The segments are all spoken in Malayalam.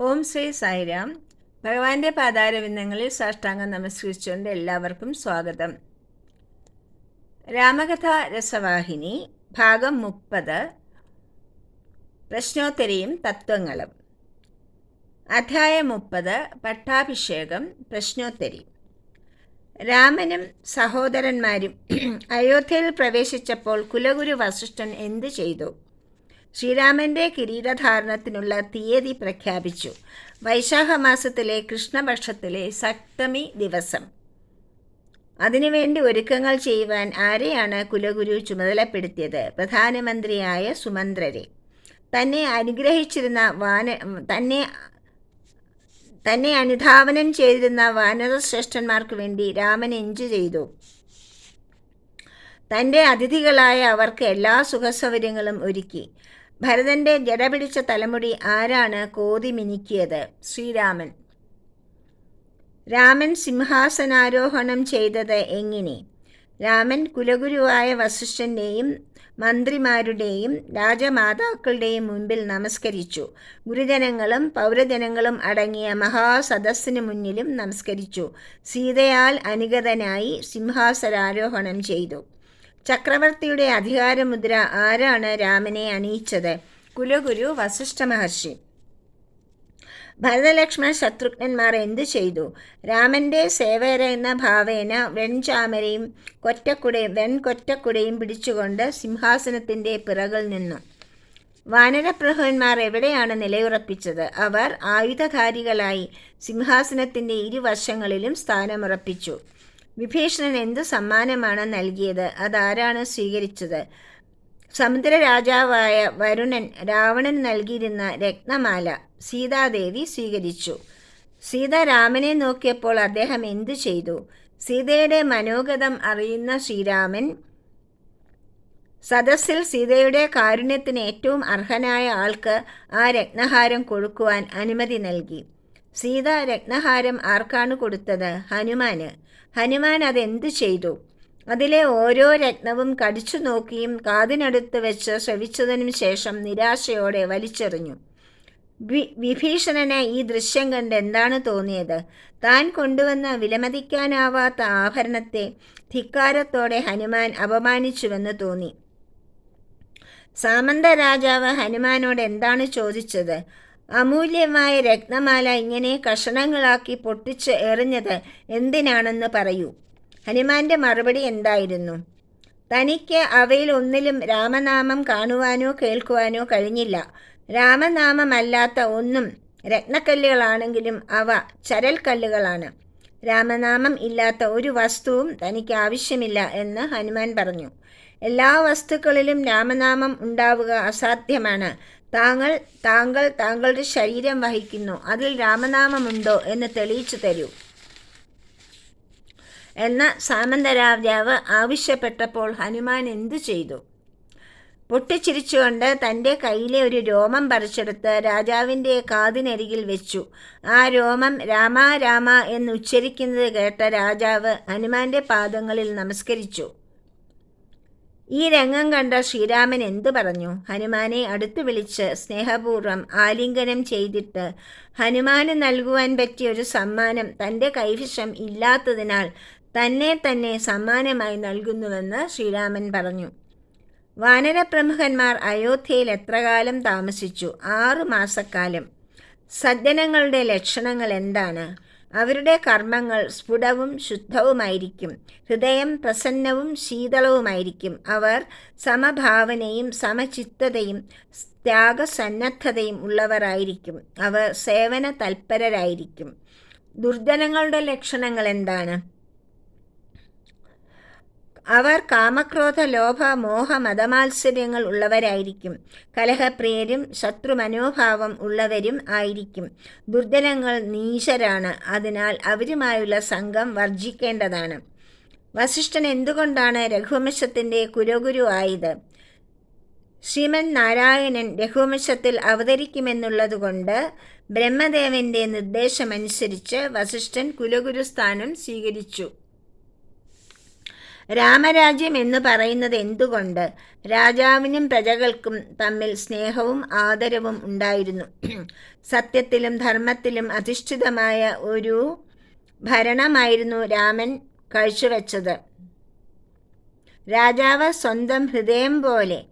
ഓം ശ്രീ സായിരാം. ഭഗവാന്റെ പാതാരവിന്ദങ്ങളിൽ സാഷ്ടാംഗം നമസ്കരിച്ചുകൊണ്ട് എല്ലാവർക്കും സ്വാഗതം. രാമകഥ രസവാഹിനി ഭാഗം മുപ്പത് പ്രശ്നോത്തരിയും തത്വങ്ങളും. അധ്യായം മുപ്പത് പട്ടാഭിഷേകം പ്രശ്നോത്തരി. രാമനും സഹോദരന്മാരും അയോധ്യയിൽ പ്രവേശിച്ചപ്പോൾ കുലഗുരു വസിഷ്ഠൻ എന്തു ചെയ്തു? ശ്രീരാമന്റെ കിരീടധാരണത്തിനുള്ള തീയതി പ്രഖ്യാപിച്ചു. വൈശാഖ മാസത്തിലെ കൃഷ്ണപക്ഷത്തിലെ സപ്തമി ദിവസം. അതിനുവേണ്ടി ഒരുക്കങ്ങൾ ചെയ്യുവാൻ ആരെയാണ് കുലഗുരു ചുമതലപ്പെടുത്തിയത്? പ്രധാനമന്ത്രിയായ സുമന്ത്രരെ. തന്നെ അനുഗ്രഹിച്ചിരുന്ന വാന തന്നെ തന്നെ അനുധാവനം ചെയ്തിരുന്ന വാനരശ്രേഷ്ഠന്മാർക്ക് വേണ്ടി രാമൻ എഞ്ചു ചെയ്തു? തന്റെ അതിഥികളായ അവർക്ക് എല്ലാ സുഖസൗകര്യങ്ങളും ഒരുക്കി. ഭരതന്റെ ജടപിടിച്ച തലമുടി ആരാണ് കോതി മിനുക്കിയത്? ശ്രീരാമൻ. രാമൻ സിംഹാസനാരോഹണം ചെയ്തത് എങ്ങനെ? രാമൻ കുലഗുരുവായ വസിഷ്ഠന്റെയും മന്ത്രിമാരുടെയും രാജമാതാക്കളുടെയും മുൻപിൽ നമസ്കരിച്ചു. ഗുരുജനങ്ങളും പൗരജനങ്ങളും അടങ്ങിയ മഹാസദസ്സിന് മുന്നിലും നമസ്കരിച്ചു. സീതയാൽ അനുഗതനായി സിംഹാസനാരോഹണം ചെയ്തു. ചക്രവർത്തിയുടെ അധികാരമുദ്ര ആരാണ് രാമനെ അണിയിച്ചത്? കുലഗുരു വസിഷ്ഠ മഹർഷി. ഭരതലക്ഷ്മണ ശത്രുഘ്നന്മാർ എന്തു ചെയ്തു? രാമന്റെ സേവരെന്ന ഭാവേന വെൺചാമരയും കൊറ്റക്കുടയും വെൺകൊറ്റക്കുടയും പിടിച്ചുകൊണ്ട് സിംഹാസനത്തിന്റെ പിറകിൽ നിന്നു. വാനരപ്രഭുവന്മാർ എവിടെയാണ് നിലയുറപ്പിച്ചത്? അവർ ആയുധധാരികളായി സിംഹാസനത്തിന്റെ ഇരുവശങ്ങളിലും സ്ഥാനമുറപ്പിച്ചു. വിഭീഷണൻ എന്തു സമ്മാനമാണ് നൽകിയത്? അതാരാണ് സ്വീകരിച്ചത്? സമുദ്ര രാജാവായ വരുണൻ രാവണൻ നൽകിയിരുന്ന രത്നമാല സീതാദേവി സ്വീകരിച്ചു. സീത രാമനെ നോക്കിയപ്പോൾ അദ്ദേഹം എന്തു ചെയ്തു? സീതയുടെ മനോഗതം അറിയുന്ന ശ്രീരാമൻ സദസ്സിൽ സീതയുടെ കാരുണ്യത്തിന് ഏറ്റവും അർഹനായ ആൾക്ക് ആ രത്നഹാരം കൊടുക്കുവാൻ അനുമതി നൽകി. സീത രത്നഹാരം ആർക്കാണ് കൊടുത്തത്? ഹനുമാന്. ഹനുമാൻ അതെന്ത് ചെയ്തു? അതിലെ ഓരോ രത്നവും കടിച്ചു നോക്കിയും കാതിനടുത്ത് വെച്ച് ശ്രവിച്ചതിനും ശേഷം നിരാശയോടെ വലിച്ചെറിഞ്ഞു. വിഭീഷണന് ഈ ദൃശ്യം കണ്ട് എന്താണ് തോന്നിയത്? താൻ കൊണ്ടുവന്ന വിലമതിക്കാനാവാത്ത ആഭരണത്തെ ധിക്കാരത്തോടെ ഹനുമാൻ അപമാനിച്ചുവെന്ന് തോന്നി. സാമന്ത രാജാവ് ഹനുമാനോട് എന്താണ് ചോദിച്ചത്? അമൂല്യമായ രത്നമാല ഇങ്ങനെ കഷണങ്ങളാക്കി പൊട്ടിച്ച് എറിഞ്ഞത് എന്തിനാണെന്ന് പറയൂ. ഹനുമാന്റെ മറുപടി എന്തായിരുന്നു? തനിക്ക് അവയിൽ ഒന്നിലും രാമനാമം കാണുവാനോ കേൾക്കുവാനോ കഴിഞ്ഞില്ല. രാമനാമമല്ലാത്ത ഒന്നും രത്നക്കല്ലുകളാണെങ്കിലും അവ ചരൽക്കല്ലുകളാണ്. രാമനാമം ഇല്ലാത്ത ഒരു വസ്തുവും തനിക്ക് ആവശ്യമില്ല എന്ന് ഹനുമാൻ പറഞ്ഞു. എല്ലാ വസ്തുക്കളിലും രാമനാമം ഉണ്ടാവുക അസാധ്യമാണ്. താങ്കൾ താങ്കൾ താങ്കളുടെ ശരീരം വഹിക്കുന്നു. അതിൽ രാമനാമമുണ്ടോ എന്ന് തെളിയിച്ചു തരൂ. എന്ന സാമന്തരാജാവ് ആവശ്യപ്പെട്ടപ്പോൾ ഹനുമാൻ എന്തു ചെയ്തു? പൊട്ടിച്ചിരിച്ചുകൊണ്ട് തന്റെ കയ്യിലെ ഒരു രോമം പറിച്ചെടുത്ത് രാജാവിന്റെ കാതിനരികിൽ വെച്ചു. ആ രോമം രാമ രാമ എന്ന് ഉച്ചരിക്കുന്നത് കേട്ട രാജാവ് ഹനുമാന്റെ പാദങ്ങളിൽ നമസ്കരിച്ചു. ഈ രംഗം കണ്ട ശ്രീരാമൻ എന്തു പറഞ്ഞു? ഹനുമാനെ അടുത്തു വിളിച്ച് സ്നേഹപൂർവം ആലിംഗനം ചെയ്തിട്ട് ഹനുമാന് നൽകുവാൻ പറ്റിയ ഒരു സമ്മാനം തന്റെ കൈവശം ഇല്ലാത്തതിനാൽ തന്നെ തന്നെ സമ്മാനമായി നൽകുന്നുവെന്ന് ശ്രീരാമൻ പറഞ്ഞു. വാനരപ്രമുഖന്മാർ അയോധ്യയിൽ എത്രകാലം താമസിച്ചു? ആറു മാസക്കാലം. സജ്ജനങ്ങളുടെ ലക്ഷണങ്ങൾ എന്താണ്? അവരുടെ കർമ്മങ്ങൾ സ്ഫുടവും ശുദ്ധവുമായിരിക്കും. ഹൃദയം പ്രസന്നവും ശീതളവുമായിരിക്കും. അവർ സമഭാവനയും സമചിത്തതയും ത്യാഗസന്നദ്ധതയും ഉള്ളവരായിരിക്കും. അവർ സേവന തൽപരരായിരിക്കും ദുർജനങ്ങളുടെ ലക്ഷണങ്ങൾ എന്താണ് അവർ കാമക്രോധ ലോഭ മോഹ മതമാത്സര്യങ്ങൾ ഉള്ളവരായിരിക്കും. കലഹപ്രിയരും ശത്രു മനോഭാവം ഉള്ളവരും ആയിരിക്കും. ദുർജനങ്ങൾ നീചരാണ്. അതിനാൽ അവരുമായുള്ള സംഘം വർജിക്കേണ്ടതാണ് വസിഷ്ഠൻ എന്തുകൊണ്ടാണ് രഘുവംശത്തിന്റെ കുലഗുരു ആയത്? ശ്രീമൻ നാരായണൻ രഘുവംശത്തിൽ അവതരിക്കുമെന്നുള്ളതുകൊണ്ട് ബ്രഹ്മദേവന്റെ നിർദ്ദേശമനുസരിച്ച് വസിഷ്ഠൻ കുലഗുരു സ്ഥാനം സ്വീകരിച്ചു. രാമരാജ്യം എന്ന് പറയുന്നത് എന്തുകൊണ്ട്? രാജാവിനും പ്രജകൾക്കും തമ്മിൽ സ്നേഹവും ആദരവും ഉണ്ടായിരുന്നു. സത്യത്തിലും ധർമ്മത്തിലും അധിഷ്ഠിതമായ ഒരു ഭരണമായിരുന്നു രാമൻ കാഴ്ചവെച്ചത് രാജാവ് സ്വന്തം ഹൃദയം പോലെ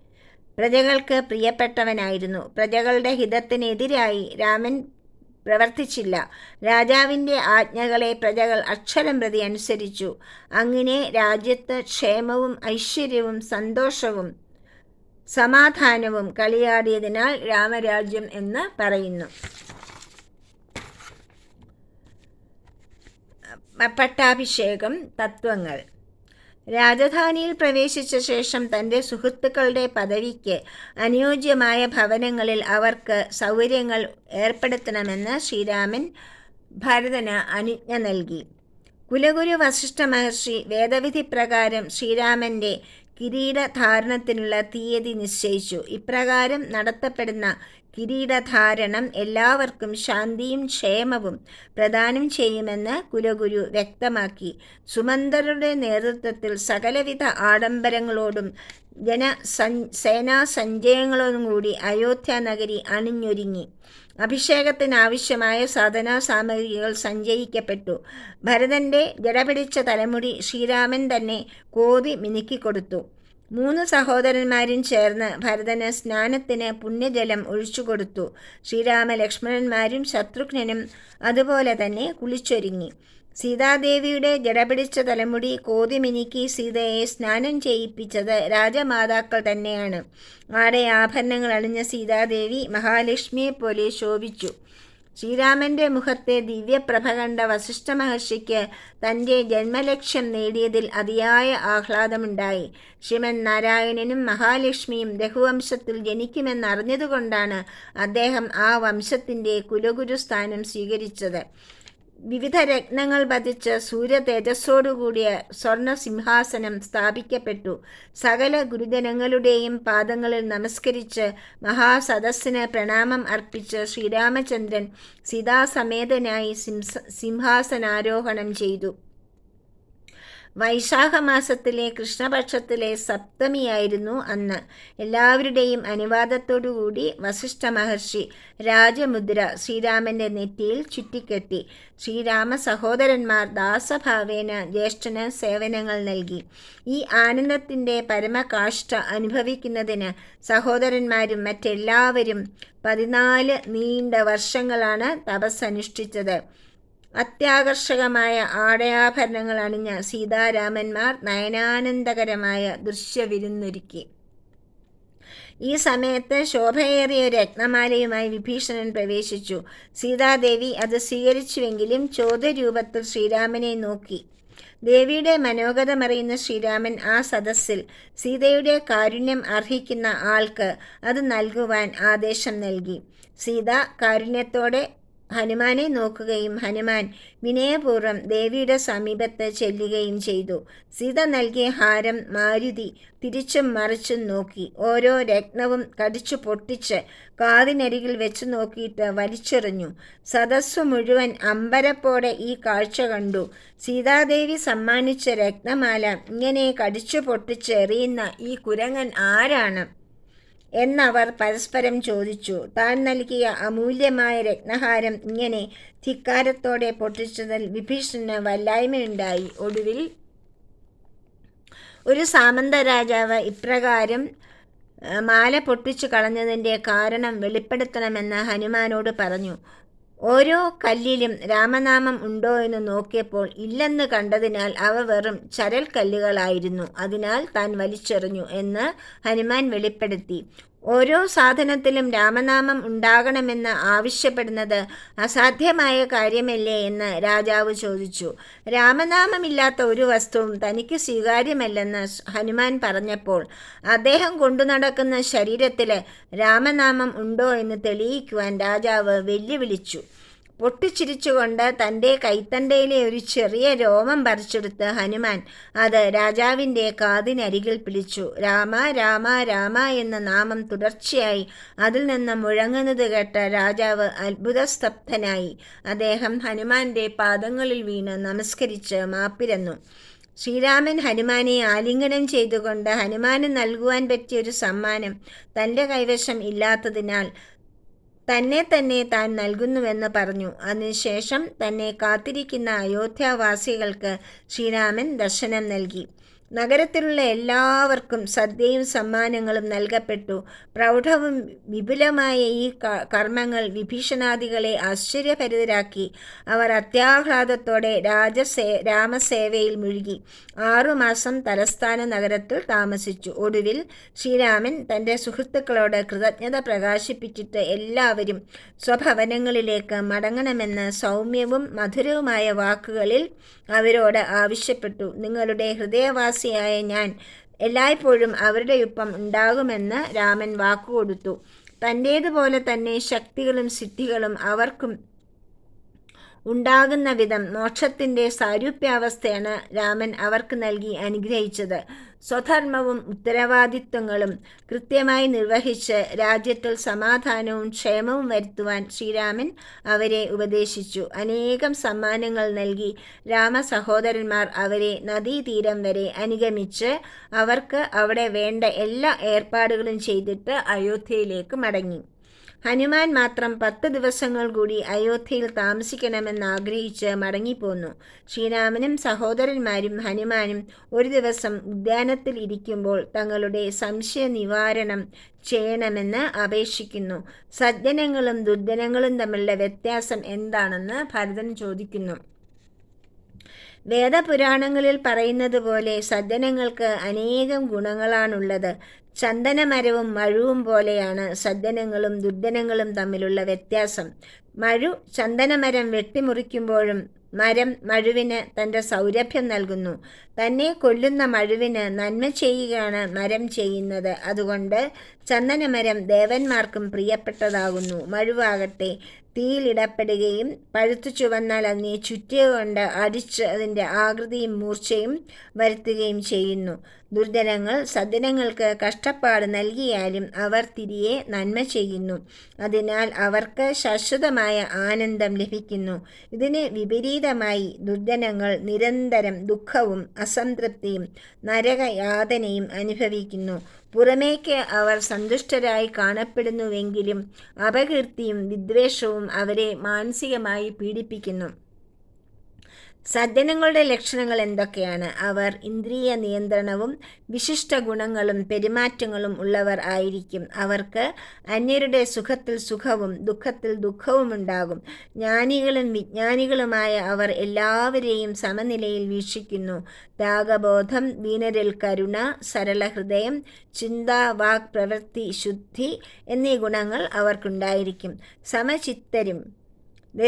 പ്രജകൾക്ക് പ്രിയപ്പെട്ടവനായിരുന്നു. പ്രജകളുടെ ഹിതത്തിനെതിരായി രാമൻ പ്രവർത്തിച്ചില്ല. രാജാവിന്റെ ആജ്ഞകളെ പ്രജകൾ അക്ഷരം പ്രതി അനുസരിച്ചു. അങ്ങനെ രാജ്യത്ത് ക്ഷേമവും ഐശ്വര്യവും സന്തോഷവും സമാധാനവും കളിയാടിയതിനാൽ രാമരാജ്യം എന്ന് പറയുന്നു. പട്ടാഭിഷേകം തത്വങ്ങൾ. രാജധാനിയിൽ പ്രവേശിച്ച ശേഷം തന്റെ സുഹൃത്തുക്കളുടെ പദവിക്ക് അനുയോജ്യമായ ഭവനങ്ങളിൽ അവർക്ക് സൗകര്യങ്ങൾ ഏർപ്പെടുത്തണമെന്ന് ശ്രീരാമൻ ഭരതന് അനുജ്ഞ നൽകി. കുലഗുരു വസിഷ്ഠ മഹർഷി വേദവിധി പ്രകാരം ശ്രീരാമന്റെ കിരീടധാരണത്തിനുള്ള തീയതി നിശ്ചയിച്ചു. ഇപ്രകാരം നടത്തപ്പെടുന്ന കിരീടധാരണം എല്ലാവർക്കും ശാന്തിയും ക്ഷേമവും പ്രദാനം ചെയ്യുമെന്ന് കുലഗുരു വ്യക്തമാക്കി. സുമന്തരുടെ നേതൃത്വത്തിൽ സകലവിധ ആഡംബരങ്ങളോടും ജന സേനാ സഞ്ചയങ്ങളോടും കൂടി അയോധ്യ നഗരി അണിഞ്ഞൊരുങ്ങി. അഭിഷേകത്തിനാവശ്യമായ സാധനാ സാമഗ്രികൾ സഞ്ചയിക്കപ്പെട്ടു. ഭരതന്റെ ജടപിടിച്ച തലമുടി ശ്രീരാമൻ തന്നെ കോതി മിനുക്കിക്കൊടുത്തു. മൂന്ന് സഹോദരന്മാരും ചേർന്ന് ഭരതന് സ്നാനത്തിന് പുണ്യജലം ഒഴിച്ചുകൊടുത്തു ശ്രീരാമ ലക്ഷ്മണന്മാരും ശത്രുഘ്നനും അതുപോലെ തന്നെ കുളിച്ചൊരുങ്ങി. സീതാദേവിയുടെ ജടപിടിച്ച തലമുടി കോതിമിനിക്ക് സീതയെ സ്നാനം ചെയ്യിപ്പിച്ചത് രാജമാതാക്കൾ തന്നെയാണ്. ആടെ ആഭരണങ്ങൾ അണിഞ്ഞ സീതാദേവി മഹാലക്ഷ്മിയെ പോലെ ശോഭിച്ചു. ശ്രീരാമന്റെ മുഖത്തെ ദിവ്യപ്രഭ കണ്ട വസിഷ്ഠ മഹർഷിക്ക് തന്റെ ജന്മലക്ഷ്യം നേടിയതിൽ അതിയായ ആഹ്ലാദമുണ്ടായി. ശ്രീമൻ നാരായണനും മഹാലക്ഷ്മിയും രഘുവംശത്തിൽ ജനിക്കുമെന്നറിഞ്ഞതുകൊണ്ടാണ് അദ്ദേഹം ആ വംശത്തിന്റെ കുലഗുരുസ്ഥാനം സ്വീകരിച്ചത്. വിവിധ രത്നങ്ങൾ പതിച്ച് സൂര്യ തേജസ്സോടുകൂടിയ സ്വർണ സിംഹാസനം സ്ഥാപിക്കപ്പെട്ടു. സകല ഗുരുജനങ്ങളുടെയും പാദങ്ങളിൽ നമസ്കരിച്ച് മഹാസദസ്സിന് പ്രണാമം അർപ്പിച്ച് ശ്രീരാമചന്ദ്രൻ സീതാസമേതനായി സിംഹാസനാരോഹണം ചെയ്തു. വൈശാഖ മാസത്തിലെ കൃഷ്ണപക്ഷത്തിലെ സപ്തമിയായിരുന്നു അന്ന്. എല്ലാവരുടെയും അനുവാദത്തോടുകൂടി വസിഷ്ഠ മഹർഷി രാജമുദ്ര ശ്രീരാമന്റെ നെറ്റിയിൽ ചുറ്റിക്കെട്ടി. ശ്രീരാമ സഹോദരന്മാർ ദാസഭാവേന ജ്യേഷ്ഠന് സേവനങ്ങൾ നൽകി. ഈ ആനന്ദത്തിന്റെ പരമകാഷ്ട അനുഭവിക്കുന്നതിന് സഹോദരന്മാരും മറ്റെല്ലാവരും പതിനാല് നീണ്ട വർഷങ്ങളാണ് തപസ്സനുഷ്ഠിച്ചത്. അത്യാകർഷകമായ ആടയാഭരണങ്ങൾ അണിഞ്ഞ സീതാരാമന്മാർ നയനാനന്ദകരമായ ദൃശ്യവിരുന്നൊരുക്കി. ഈ സമയത്ത് ശോഭയേറിയ രത്നമാലയുമായി വിഭീഷണൻ പ്രവേശിച്ചു. സീതാദേവി അത് സ്വീകരിച്ചുവെങ്കിലും ചോദ്യരൂപത്തിൽ ശ്രീരാമനെ നോക്കി. ദേവിയുടെ മനോഗതമറിയുന്ന ശ്രീരാമൻ ആ സദസ്സിൽ സീതയുടെ കാരുണ്യം അർഹിക്കുന്ന ആൾക്ക് അത് നൽകുവാൻ ആദേശം നൽകി. സീത കാരുണ്യത്തോടെ ഹനുമാനെ നോക്കുകയും ഹനുമാൻ വിനയപൂർവം ദേവിയുടെ സമീപത്ത് ചെല്ലുകയും ചെയ്തു. സീത നൽകിയ ഹാരം മാരുതി തിരിച്ചും മറിച്ചും നോക്കി. ഓരോ രത്നവും കടിച്ചു പൊട്ടിച്ച് കാതിനരികിൽ വെച്ച് നോക്കിയിട്ട് വലിച്ചെറിഞ്ഞു. സദസ്സു മുഴുവൻ അമ്പരപ്പോടെ ഈ കാഴ്ച കണ്ടു. സീതാദേവി സമ്മാനിച്ച രത്നമാല ഇങ്ങനെ കടിച്ചു പൊട്ടിച്ച് എറിയുന്ന ഈ കുരങ്ങൻ ആരാണ്? എന്നവർ പരസ്പരം ചോദിച്ചു താൻ നൽകിയ അമൂല്യമായ രത്നഹാരം ഇങ്ങനെ ധിക്കാരത്തോടെ പൊട്ടിച്ചതിൽ വിഭീഷണന് വല്ലായ്മയുണ്ടായി. ഒടുവിൽ ഒരു സാമന്ത രാജാവ് ഇപ്രകാരം മാല പൊട്ടിച്ചു കളഞ്ഞതിന്റെ കാരണം വെളിപ്പെടുത്തണമെന്ന് ഹനുമാനോട് പറഞ്ഞു. ഓരോ കല്ലിലും രാമനാമം ഉണ്ടോ എന്ന് നോക്കിയപ്പോൾ ഇല്ലെന്ന് കണ്ടതിനാൽ അവ വെറും ചരൽ കല്ലുകളായിരുന്നു അതിനാൽ താൻ വലിച്ചെറിഞ്ഞു എന്ന് ഹനുമാൻ വെളിപ്പെടുത്തി. ഓരോ സാധനത്തിലും രാമനാമം ഉണ്ടാകണമെന്ന് ആവശ്യപ്പെടുന്നത് അസാധ്യമായ കാര്യമല്ലേ എന്ന് രാജാവ് ചോദിച്ചു. രാമനാമമില്ലാത്ത ഒരു വസ്തുവും തനിക്ക് സ്വീകാര്യമല്ലെന്ന് ഹനുമാൻ പറഞ്ഞപ്പോൾ അദ്ദേഹം കൊണ്ടു നടക്കുന്ന ശരീരത്തിൽ രാമനാമം ഉണ്ടോ എന്ന് തെളിയിക്കുവാൻ രാജാവ് വെല്ലുവിളിച്ചു. പൊട്ടിച്ചിരിച്ചുകൊണ്ട് തന്റെ കൈത്തണ്ടയിലെ ഒരു ചെറിയ രോമം പറിച്ചെടുത്ത് ഹനുമാൻ അത് രാജാവിന്റെ കാതിനരികിൽ പിടിച്ചു. രാമ രാമ രാമ എന്ന നാമം തുടർച്ചയായി അതിൽ നിന്ന് മുഴങ്ങുന്നത് കേട്ട രാജാവ് അത്ഭുതസ്തബ്ധനായി. അദ്ദേഹം ഹനുമാന്റെ പാദങ്ങളിൽ വീണ് നമസ്കരിച്ച് മാപ്പിരന്നു. ശ്രീരാമൻ ഹനുമാനെ ആലിംഗനം ചെയ്തുകൊണ്ട് ഹനുമാന് നൽകുവാൻ പറ്റിയ ഒരു സമ്മാനം തന്റെ കൈവശം ഇല്ലാത്തതിനാൽ തന്നെ തന്നെ താൻ നൽകുന്നുവെന്ന് പറഞ്ഞു. അതിനുശേഷം തന്നെ കാത്തിരിക്കുന്ന അയോധ്യാവാസികൾക്ക് ശ്രീരാമൻ ദർശനം നൽകി. നഗരത്തിലുള്ള എല്ലാവർക്കും സദ്യയും സമ്മാനങ്ങളും നൽകപ്പെട്ടു. പ്രൗഢവും വിപുലമായ ഈ കർമ്മങ്ങൾ വിഭീഷണാദികളെ ആശ്ചര്യഭരിതരാക്കി. അവർ അത്യാഹ്ലാദത്തോടെ രാജസേ രാമസേവയിൽ മുഴുകി. ആറുമാസം തലസ്ഥാന നഗരത്തിൽ താമസിച്ചു. ഒടുവിൽ ശ്രീരാമൻ തന്റെ സുഹൃത്തുക്കളോട് കൃതജ്ഞത പ്രകാശിപ്പിച്ചിട്ട് എല്ലാവരും സ്വഭവനങ്ങളിലേക്ക് മടങ്ങണമെന്ന് സൗമ്യവും മധുരവുമായ വാക്കുകളിൽ അവരോട് ആവശ്യപ്പെട്ടു. നിങ്ങളുടെ ഹൃദയവാസിയായ ഞാൻ എല്ലായ്പ്പോഴും അവരുടെ ഒപ്പം ഉണ്ടാകുമെന്ന് രാമൻ വാക്കുകൊടുത്തു. തന്റേതുപോലെ തന്നെ ശക്തികളും സിദ്ധികളും അവർക്കും ഉണ്ടാകുന്ന വിധം മോക്ഷത്തിന്റെ സാരൂപ്യാവസ്ഥയാണ് രാമൻ അവർക്ക് നൽകി അനുഗ്രഹിച്ചത്. സ്വധർമ്മവും ഉത്തരവാദിത്വങ്ങളും കൃത്യമായി നിർവഹിച്ച് രാജ്യത്തിൽ സമാധാനവും ക്ഷേമവും വരുത്തുവാൻ ശ്രീരാമൻ അവരെ ഉപദേശിച്ചു. അനേകം സമ്മാനങ്ങൾ നൽകി രാമ സഹോദരന്മാർ അവരെ നദീതീരം വരെ അനുഗമിച്ച് അവർക്ക് അവിടെ വേണ്ട എല്ലാ ഏർപ്പാടുകളും ചെയ്തിട്ട് അയോധ്യയിലേക്ക് മടങ്ങി. ഹനുമാൻ മാത്രം പത്ത് ദിവസങ്ങൾ കൂടി അയോധ്യയിൽ താമസിക്കണമെന്ന് ആഗ്രഹിച്ച് മടങ്ങിപ്പോന്നു. ശ്രീരാമനും സഹോദരന്മാരും ഹനുമാനും ഒരു ദിവസം ഉദ്യാനത്തിൽ ഇരിക്കുമ്പോൾ തങ്ങളുടെ സംശയ നിവാരണം ചെയ്യണമെന്ന് അപേക്ഷിക്കുന്നു. സജ്ജനങ്ങളും ദുർജനങ്ങളും തമ്മിലുള്ള വ്യത്യാസം എന്താണെന്ന് ഭരതൻ ചോദിക്കുന്നു. വേദപുരാണങ്ങളിൽ പറയുന്നത് പോലെ സജ്ജനങ്ങൾക്ക് അനേകം ഗുണങ്ങളാണുള്ളത്. ചന്ദനമരവും മഴുവും പോലെയാണ് സജ്ജനങ്ങളും ദുർജനങ്ങളും തമ്മിലുള്ള വ്യത്യാസം. മഴു ചന്ദനമരം വെട്ടിമുറിക്കുമ്പോഴും മരം മഴുവിന് തന്റെ സൗരഭ്യം നൽകുന്നു. തന്നെ കൊല്ലുന്ന മഴുവിന് നന്മ ചെയ്യുകയാണ് മരം ചെയ്യുന്നത്. അതുകൊണ്ട് ചന്ദനമരം ദേവന്മാർക്കും പ്രിയപ്പെട്ടതാകുന്നു. മഴുവാകട്ടെ തീയിലിടപ്പെടുകയും പഴുത്തു ചുവന്നാൽ അതിനെ ചുറ്റുകൊണ്ട് അടിച്ച് അതിന്റെ ആകൃതിയും മൂർച്ചയും വരുത്തുകയും ചെയ്യുന്നു. ദുർജനങ്ങൾ സജ്ജനങ്ങൾക്ക് കഷ്ടപ്പാട് നൽകിയാലും അവർ തിരിയെ നന്മ ചെയ്യുന്നു. അതിനാൽ അവർക്ക് ശാശ്വതമായ ആനന്ദം ലഭിക്കുന്നു. ഇതിന് വിപരീതമായി ദുർജനങ്ങൾ നിരന്തരം ദുഃഖവും അസംതൃപ്തിയും നരകയാതനയും അനുഭവിക്കുന്നു. പുറമേക്ക് അവർ സന്തുഷ്ടരായി കാണപ്പെടുന്നുവെങ്കിലും അപകീർത്തിയും വിദ്വേഷവും അവരെ മാനസികമായി പീഡിപ്പിക്കുന്നു. സജ്ജനങ്ങളുടെ ലക്ഷണങ്ങൾ എന്തൊക്കെയാണ്? അവർ ഇന്ദ്രിയ നിയന്ത്രണവും വിശിഷ്ട ഗുണങ്ങളും പെരുമാറ്റങ്ങളും ഉള്ളവർ ആയിരിക്കും. അവർക്ക് അന്യരുടെ സുഖത്തിൽ സുഖവും ദുഃഖത്തിൽ ദുഃഖവും ഉണ്ടാകും. ജ്ഞാനികളും വിജ്ഞാനികളുമായ അവർ എല്ലാവരെയും സമനിലയിൽ വീക്ഷിക്കുന്നു. രാഗബോധം ദീനരിൽ കരുണ സരള ഹൃദയം ചിന്ത വാക് പ്രവൃത്തി ശുദ്ധി എന്നീ ഗുണങ്ങൾ അവർക്കുണ്ടായിരിക്കും. സമചിത്തരും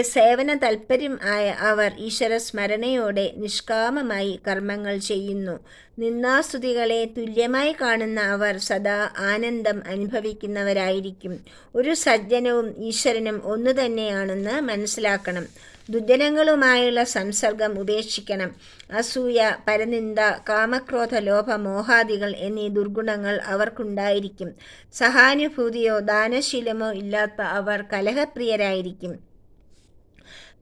സേവന തൽപര്യം ആയ അവർ ഈശ്വര സ്മരണയോടെ നിഷ്കാമമായി കർമ്മങ്ങൾ ചെയ്യുന്നു. നിന്ദാസ്തുതികളെ തുല്യമായി കാണുന്ന അവർ സദാ ആനന്ദം അനുഭവിക്കുന്നവരായിരിക്കും. ഒരു സജ്ജനവും ഈശ്വരനും ഒന്നു തന്നെയാണെന്ന് മനസ്സിലാക്കണം. ദുജനങ്ങളുമായുള്ള സംസർഗം ഉപേക്ഷിക്കണം. അസൂയ പരനിന്ദ കാമക്രോധ ലോഭ മോഹാദികൾ എന്നീ ദുർഗുണങ്ങൾ അവർക്കുണ്ടായിരിക്കും. സഹാനുഭൂതിയോ ദാനശീലമോ ഇല്ലാത്ത അവർ കലഹപ്രിയരായിരിക്കും.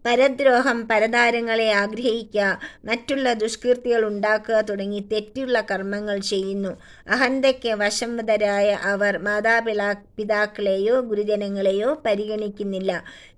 പരദ്രോഹം പരതാരങ്ങളെ ആഗ്രഹിക്കുക മറ്റുള്ള ദുഷ്കീർത്തികൾ ഉണ്ടാക്കുക തുടങ്ങി തെറ്റുള്ള കർമ്മങ്ങൾ ചെയ്യുന്നു. അഹന്തയ്ക്ക് വശംവതരായ അവർ മാതാപിതാ പിതാക്കളെയോ ഗുരുജനങ്ങളെയോ പരിഗണിക്കുന്നില്ല.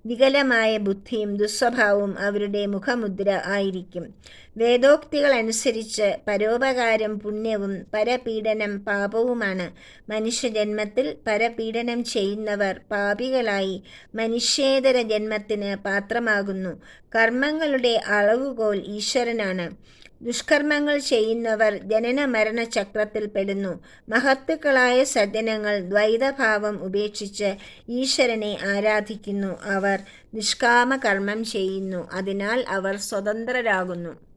വികലമായ ബുദ്ധിയും ദുസ്വഭാവവും അവരുടെ മുഖമുദ്ര ആയിരിക്കും. വേദോക്തികൾ അനുസരിച്ച് പരോപകാരം പുണ്യവും പരപീഡനം പാപവുമാണ്. മനുഷ്യജന്മത്തിൽ പരപീഡനം ചെയ്യുന്നവർ പാപികളായി മനുഷ്യേതര ജന്മത്തിന് പാത്രമാകുന്നു. കർമ്മങ്ങളുടെ അളവുകോൽ ഈശ്വരനാണ്. ദുഷ്കർമ്മങ്ങൾ ചെയ്യുന്നവർ ജനന മരണ ചക്രത്തിൽ പെടുന്നു. മഹത്തുക്കളായ സജ്ജനങ്ങൾ ദ്വൈതഭാവം ഉപേക്ഷിച്ച് ഈശ്വരനെ ആരാധിക്കുന്നു. അവർ നിഷ്കാമ കർമ്മം ചെയ്യുന്നു. അതിനാൽ അവർ സ്വതന്ത്രരാകുന്നു.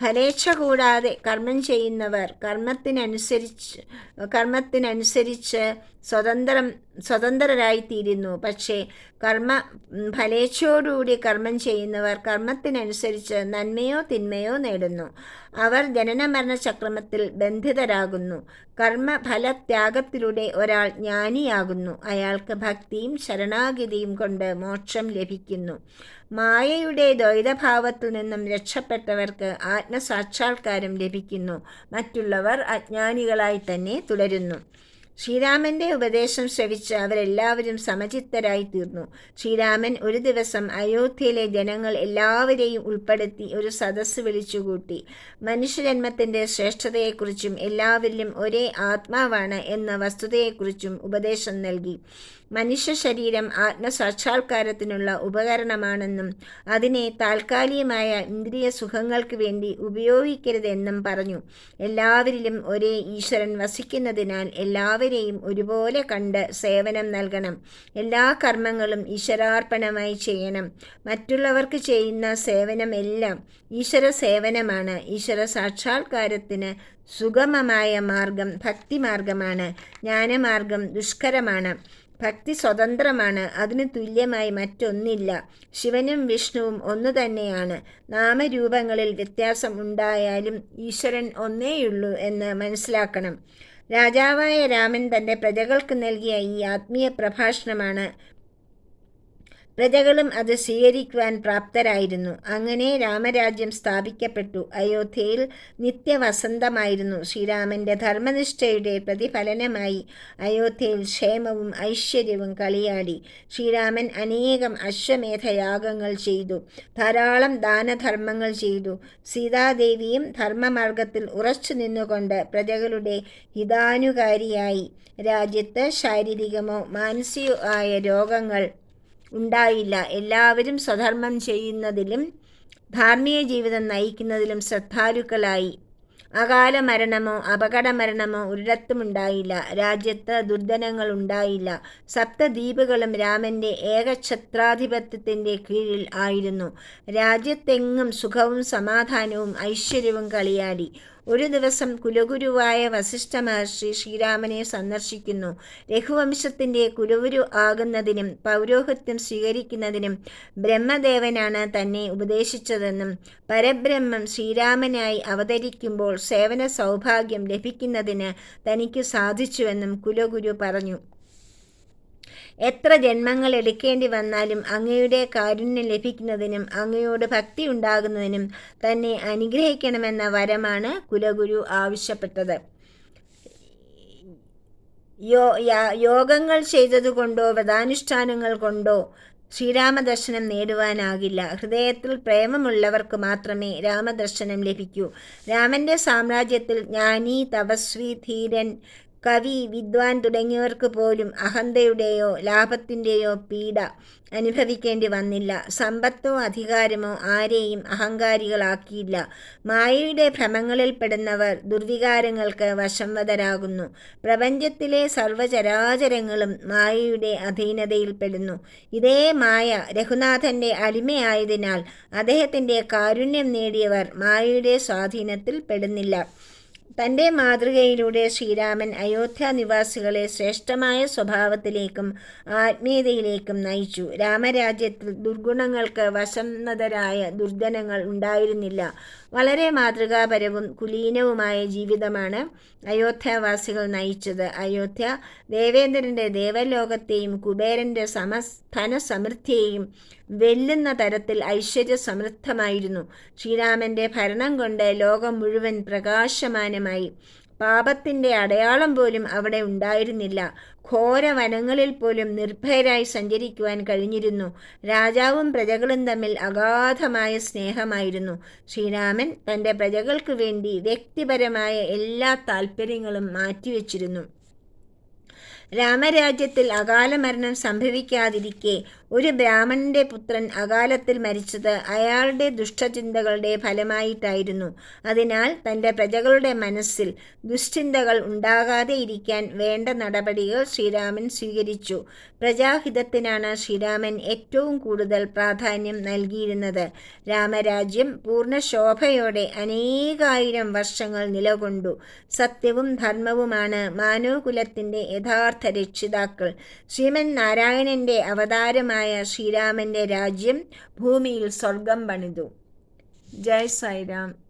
ഫലേച്ഛ കൂടാതെ കർമ്മം ചെയ്യുന്നവർ കർമ്മത്തിനനുസരിച്ച് കർമ്മത്തിനനുസരിച്ച് സ്വതന്ത്രം സ്വതന്ത്രരായിത്തീരുന്നു. പക്ഷേ കർമ്മ ഫലേച്ഛയോടുകൂടി കർമ്മം ചെയ്യുന്നവർ കർമ്മത്തിനനുസരിച്ച് നന്മയോ തിന്മയോ നേടുന്നു. അവർ ജനനമരണ ചക്രമത്തിൽ ബന്ധിതരാകുന്നു. കർമ്മഫലത്യാഗത്തിലൂടെ ഒരാൾ ജ്ഞാനിയാകുന്നു. അയാൾക്ക് ഭക്തിയും ശരണാഗതിയും കൊണ്ട് മോക്ഷം ലഭിക്കുന്നു. മായയുടെ ദ്വൈതഭാവത്തിൽ നിന്നും രക്ഷപ്പെട്ടവർക്ക് ആത്മസാക്ഷാത്കാരം ലഭിക്കുന്നു. മറ്റുള്ളവർ അജ്ഞാനികളായി തന്നെ തുടരുന്നു. ശ്രീരാമന്റെ ഉപദേശം ശ്രവിച്ച് അവരെല്ലാവരും സമചിത്തരായി തീർന്നു. ശ്രീരാമൻ ഒരു ദിവസം അയോധ്യയിലെ ജനങ്ങൾ എല്ലാവരെയും ഉൾപ്പെടുത്തി ഒരു സദസ്സ് വിളിച്ചുകൂട്ടി. മനുഷ്യജന്മത്തിന്റെ ശ്രേഷ്ഠതയെക്കുറിച്ചും എല്ലാവരിലും ഒരേ ആത്മാവാണ് എന്ന വസ്തുതയെക്കുറിച്ചും ഉപദേശം നൽകി. മനുഷ്യ ശരീരം ആത്മസാക്ഷാത്കാരത്തിനുള്ള ഉപകരണമാണെന്നും അതിനെ താൽക്കാലികമായ ഇന്ദ്രിയ സുഖങ്ങൾക്ക് വേണ്ടി ഉപയോഗിക്കരുതെന്നും പറഞ്ഞു. എല്ലാവരിലും ഒരേ ഈശ്വരൻ വസിക്കുന്നതിനാൽ എല്ലാവരെയും ഒരുപോലെ കണ്ട് സേവനം നൽകണം. എല്ലാ കർമ്മങ്ങളും ഈശ്വരാർപ്പണമായി ചെയ്യണം. മറ്റുള്ളവർക്ക് ചെയ്യുന്ന സേവനമെല്ലാം ഈശ്വര സേവനമാണ് ഈശ്വര സാക്ഷാത്കാരത്തിന് സുഗമമായ മാർഗം ഭക്തിമാർഗമാണ്. ജ്ഞാനമാർഗം ദുഷ്കരമാണ്. ഭക്തി സ്വതന്ത്രമാണ് അതിന് തുല്യമായി മറ്റൊന്നില്ല. ശിവനും വിഷ്ണുവും ഒന്നു തന്നെയാണ്. നാമരൂപങ്ങളിൽ വ്യത്യാസം ഉണ്ടായാലും ഈശ്വരൻ ഒന്നേയുള്ളൂ എന്ന് മനസ്സിലാക്കണം. രാജാവായ രാമൻ തന്റെ പ്രജകൾക്ക് നൽകിയ ഈ ആത്മീയ പ്രഭാഷണമാണ് പ്രജകളും അത് സ്വീകരിക്കുവാൻ പ്രാപ്തരായിരുന്നു. അങ്ങനെ രാമരാജ്യം സ്ഥാപിക്കപ്പെട്ടു. അയോധ്യയിൽ നിത്യവസന്തമായിരുന്നു ശ്രീരാമന്റെ ധർമ്മനിഷ്ഠയുടെ പ്രതിഫലനമായി അയോധ്യയിൽ ക്ഷേമവും ഐശ്വര്യവും കളിയാടി. ശ്രീരാമൻ അനേകം അശ്വമേധയാഗങ്ങൾ ചെയ്തു. ധാരാളം ദാനധർമ്മങ്ങൾ ചെയ്തു. സീതാദേവിയും ധർമ്മമാർഗത്തിൽ ഉറച്ചു നിന്നുകൊണ്ട് പ്രജകളുടെ ഹിതാനുകാരിയായി. രാജ്യത്ത് ശാരീരികമോ മാനസികമോ ആയ രോഗങ്ങൾ ഉണ്ടായില്ല. എല്ലാവരും സ്വധർമ്മം ചെയ്യുന്നതിലും ധാർമ്മിക ജീവിതം നയിക്കുന്നതിലും ശ്രദ്ധാലുക്കളായി. അകാല മരണമോ അപകട മരണമോ ഒരിടത്തും ഉണ്ടായില്ല രാജ്യത്ത് ദുർധനങ്ങൾ ഉണ്ടായില്ല സപ്തദ്വീപുകളും രാമന്റെ ഏകഛത്രാധിപത്യത്തിന്റെ കീഴിൽ ആയിരുന്നു. രാജ്യത്തെങ്ങും സുഖവും സമാധാനവും ഐശ്വര്യവും കളിയാടി. ഒരു ദിവസം കുലഗുരുവായ വസിഷ്ഠ മഹർഷി ശ്രീരാമനെ സന്ദർശിക്കുന്നു. രഘുവംശത്തിന്റെ കുലഗുരു ആകുന്നതിനും പൗരോഹിത്യം സ്വീകരിക്കുന്നതിനും ബ്രഹ്മദേവനാണ് തന്നെ ഉപദേശിച്ചതെന്നും പരബ്രഹ്മം ശ്രീരാമനായി അവതരിക്കുമ്പോൾ സേവന സൗഭാഗ്യം ലഭിക്കുന്നതിന് തനിക്ക് സാധിച്ചുവെന്നും കുലഗുരു പറഞ്ഞു. എത്ര ജന്മങ്ങൾ എടുക്കേണ്ടി വന്നാലും അങ്ങയുടെ കാരുണ്യം ലഭിക്കുന്നതിനും അങ്ങയോട് ഭക്തി ഉണ്ടാകുന്നതിനും തന്നെ അനുഗ്രഹിക്കണമെന്ന വരമാണ് കുലഗുരു ആവശ്യപ്പെട്ടത്. യോ യോഗങ്ങൾ ചെയ്തതുകൊണ്ടോ വ്രതാനുഷ്ഠാനങ്ങൾ കൊണ്ടോ ശ്രീരാമദർശനം നേടുവാനാകില്ല. ഹൃദയത്തിൽ പ്രേമമുള്ളവർക്ക് മാത്രമേ രാമദർശനം ലഭിക്കൂ. രാമന്റെ സാമ്രാജ്യത്തിൽ ജ്ഞാനി തപസ്വി ധീരൻ കവി വിദ്വാൻ തുടങ്ങിയവർക്ക് പോലും അഹന്തയുടെയോ ലാഭത്തിന്റെയോ പീഡ അനുഭവിക്കേണ്ടി വന്നില്ല. സമ്പത്തോ അധികാരമോ ആരെയും അഹങ്കാരികളാക്കിയില്ല. മായയുടെ ഭ്രമങ്ങളിൽപ്പെടുന്നവർ ദുർവികാരങ്ങൾക്ക് വശംവതരാകുന്നു. പ്രപഞ്ചത്തിലെ സർവചരാചരങ്ങളും മായയുടെ അധീനതയിൽപ്പെടുന്നു ഇതേ മായ രഘുനാഥന്റെ അടിമയായതിനാൽ അദ്ദേഹത്തിന്റെ കാരുണ്യം നേടിയവർ മായയുടെ സ്വാധീനത്തിൽ പെടുന്നില്ല. തന്റെ മാതൃകയിലൂടെ ശ്രീരാമൻ അയോധ്യ നിവാസികളെ ശ്രേഷ്ഠമായ സ്വഭാവത്തിലേക്കും ആത്മീയതയിലേക്കും നയിച്ചു. രാമരാജ്യത്തിൽ ദുർഗുണങ്ങൾക്ക് വശന്നതരായ ദുർജനങ്ങൾ ഉണ്ടായിരുന്നില്ല. വളരെ മാതൃകാപരവും കുലീനവുമായ ജീവിതമാണ് അയോധ്യാവാസികൾ നയിച്ചത്. അയോധ്യ ദേവേന്ദ്രന്റെ ദേവലോകത്തെയും കുബേരന്റെ സമ സമൃദ്ധിയെയും വെല്ലുന്ന തരത്തിൽ ഐശ്വര്യ സമൃദ്ധമായിരുന്നു ശ്രീരാമന്റെ ഭരണം കൊണ്ട് ലോകം മുഴുവൻ പ്രകാശമാനമായി. പാപത്തിന്റെ അടയാളം പോലും അവിടെ ഉണ്ടായിരുന്നില്ല. ഘോര വനങ്ങളിൽ പോലും നിർഭയരായി സഞ്ചരിക്കുവാൻ കഴിഞ്ഞിരുന്നു. രാജാവും പ്രജകളും തമ്മിൽ അഗാധമായ സ്നേഹമായിരുന്നു. ശ്രീരാമൻ തന്റെ പ്രജകൾക്ക് വേണ്ടി വ്യക്തിപരമായ എല്ലാ താല്പര്യങ്ങളും മാറ്റിവെച്ചിരുന്നു. രാമരാജ്യത്തിൽ അകാല മരണം സംഭവിക്കാതിരിക്കെ ഒരു ബ്രാഹ്മണന്റെ പുത്രൻ അകാലത്തിൽ മരിച്ചത് അയാളുടെ ദുഷ്ടചിന്തകളുടെ ഫലമായിട്ടായിരുന്നു. അതിനാൽ തന്റെ പ്രജകളുടെ മനസ്സിൽ ദുശ്ചിന്തകൾ ഉണ്ടാകാതെ ഇരിക്കാൻ വേണ്ട നടപടികൾ ശ്രീരാമൻ സ്വീകരിച്ചു. പ്രജാഹിതത്തിനാണ് ശ്രീരാമൻ ഏറ്റവും കൂടുതൽ പ്രാധാന്യം നൽകിയിരുന്നത്. രാമരാജ്യം പൂർണ ശോഭയോടെ അനേകായിരം വർഷങ്ങൾ നിലകൊണ്ടു. സത്യവും ധർമ്മവുമാണ് മാനവകുലത്തിന്റെ യഥാർത്ഥ രക്ഷിതാക്കൾ. ശ്രീമൻ നാരായണന്റെ അവതാരമായ ശ്രീരാമന്റെ രാജ്യം ഭൂമിയിൽ സ്വർഗം പണിതു. ജയ് സായിരാം.